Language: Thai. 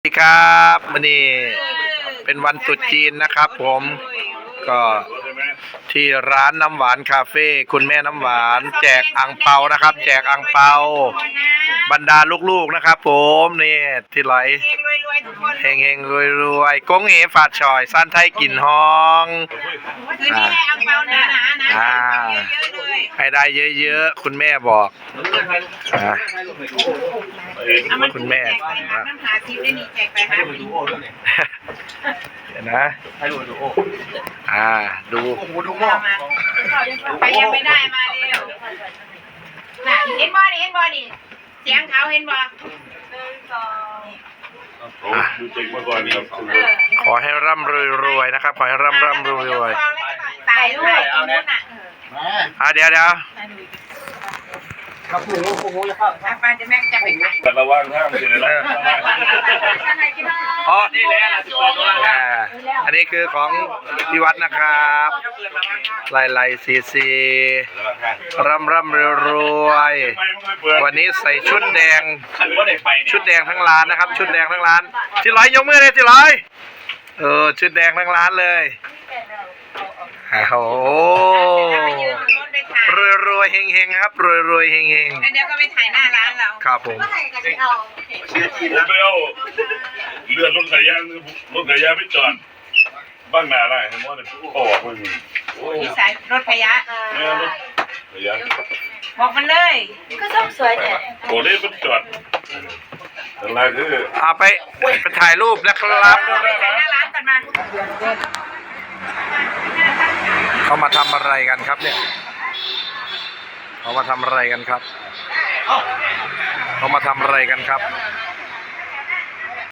สวัสดีครับวันนี้เป็นวันตรุษจีนนะครับ ผมก็ที่ร้านน้ำหวานคาเฟ่คุณแม่น้ำหวาน แจกอังเปานะครับ แจกอังเปา บรรดาลูกๆนะครับ ผมนี่ที่ไหลเฮงรวยๆทุกคนเฮงเฮงรวยรวยๆกงเอฝาดชอยสั้นไทยกลิ่นหองคืนนี้ให้อังเปาหนาหนาๆนะ อ่าเยอะๆเลยให้ได้เยอะๆ คุณแม่บอกอ่าเอามันคุณแม่แจกไปหาน้ำหาทิพย์ได้นี่แจกไปหาทิพย์เดี๋ยวนะอ่าดูมามาไปยังไม่ได้มาเร็วน่ะเห็นบ่นี่เห็นบ่นี่เสียงเขาเห็นบ่โอ้ดูเจ๊งมาก่อนครับเออขอให้ร่ำรวยรวยๆนะครับ ขอให้ร่ำร่ำรวยรวยตายด้วยตรงนู้น น่ะอ่าเดี๋ยวเดี๋ยวอาปาจะแม็กจะไปไหนแต่ระวังห้ามเลยนะอ๋อนี่แหละอ่าอันนี้คือของพี่วัดนะครับไล่ไล่ซีซีร่ำร่ำรวยรวยๆวันนี้ใส่ชุดแดง ชุดแดงทั้งร้านนะครับ ชุดแดงทั้งร้านจิร้อยยกมือเลยจิร้อยเออชุดแดงทั้งร้านเลยโอ้โหร วยรวยๆเฮงเฮงๆครับรวยรวยๆเฮงเฮงเดี๋ยวก็ไปถ่ายหน้าร้านเราๆครับผมผมไปเอาเลือดรถขยางรถขยางไปจอดบ้างนาได้เห็นว่าเนี่ยออกมึงโอ้มีสายรถขยะเนี่ยรถขยางบอกมันเลยก็ต้องสวยเนี่ยโอ้ได้มันจอดอะไรคือ เอาไปไปถ่ายรูปนะครับไปถ่ายหน้าร้านกันมา เขามาทำอะไรกันครับเนี่ย เขามาทำอะไรกันครับ เขามาทำอะไรกันครับ